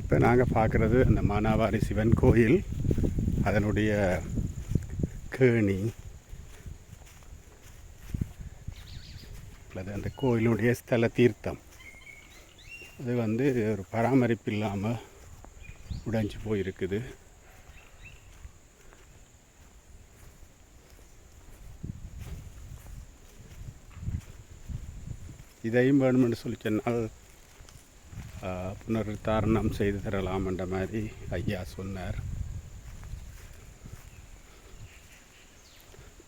இப்போ நாங்கள் பார்க்குறது அந்த மானாவாரி சிவன் கோயில் அதனுடைய கேணி. அல்லது அந்த கோயிலுடைய ஸ்தல தீர்த்தம். அது வந்து ஒரு பராமரிப்பு இல்லாமல் உடைஞ்சு போயிருக்குது. இதையும் வேணுமென்று சொல்லி சொன்னால் புனருத்தாரணம் செய்து தரலாம் என்ற மாதிரி ஐயா சொன்னார்.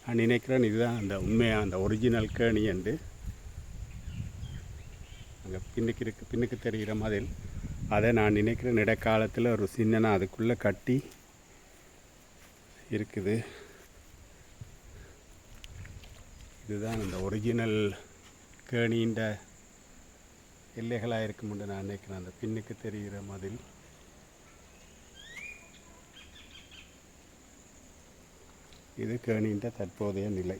நான் நினைக்கிறேன் இதுதான் அந்த உண்மையாக அந்த ஒரிஜினல் கேணி என்று. அங்கே பின்னுக்கு இருக்கு பின்னுக்கு தெரிகிற மாதிரி. அதை நான் நினைக்கிறேன் இடைக்காலத்தில் ஒரு சின்னனா அதுக்குள்ளே கட்டி இருக்குது. இதுதான் அந்த ஒரிஜினல் கேணின்ற எல்லைகளாக இருக்கும்னு நான் நினைக்கிறேன். அந்த பின்னுக்கு தெரிகிற மாதிரி. இது கேணின்ற தற்போதைய நிலை.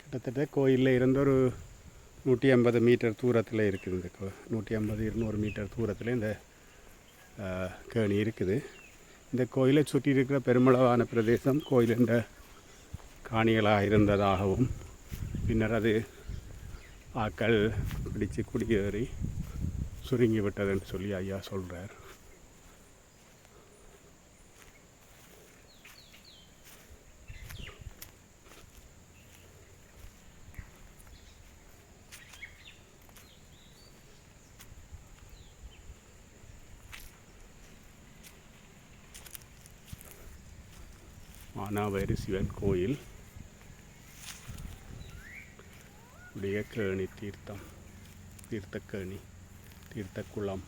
கிட்டத்தட்ட கோயிலில் இருந்து ஒரு நூற்றி ஐம்பது மீட்டர் தூரத்தில் இருக்குது இந்த கோ நூற்றி ஐம்பது இருநூறு மீட்டர் தூரத்தில் இந்த கேணி இருக்குது. இந்த கோயிலை சுற்றி இருக்கிற பெருமளவான பிரதேசம் கோயிலின்ற காணிகளாக இருந்ததாகவும் பின்னர் அது ஆக்கள் பிடித்து குடியேறி சுருங்கி விட்டதுன்னு சொல்லி ஐயா சொல்கிறார் மானாவாரி சிவன் கோயில். உடைய கேணி தீர்த்தம். தீர்த்தக்கேணி தீர்த்தக்குளம்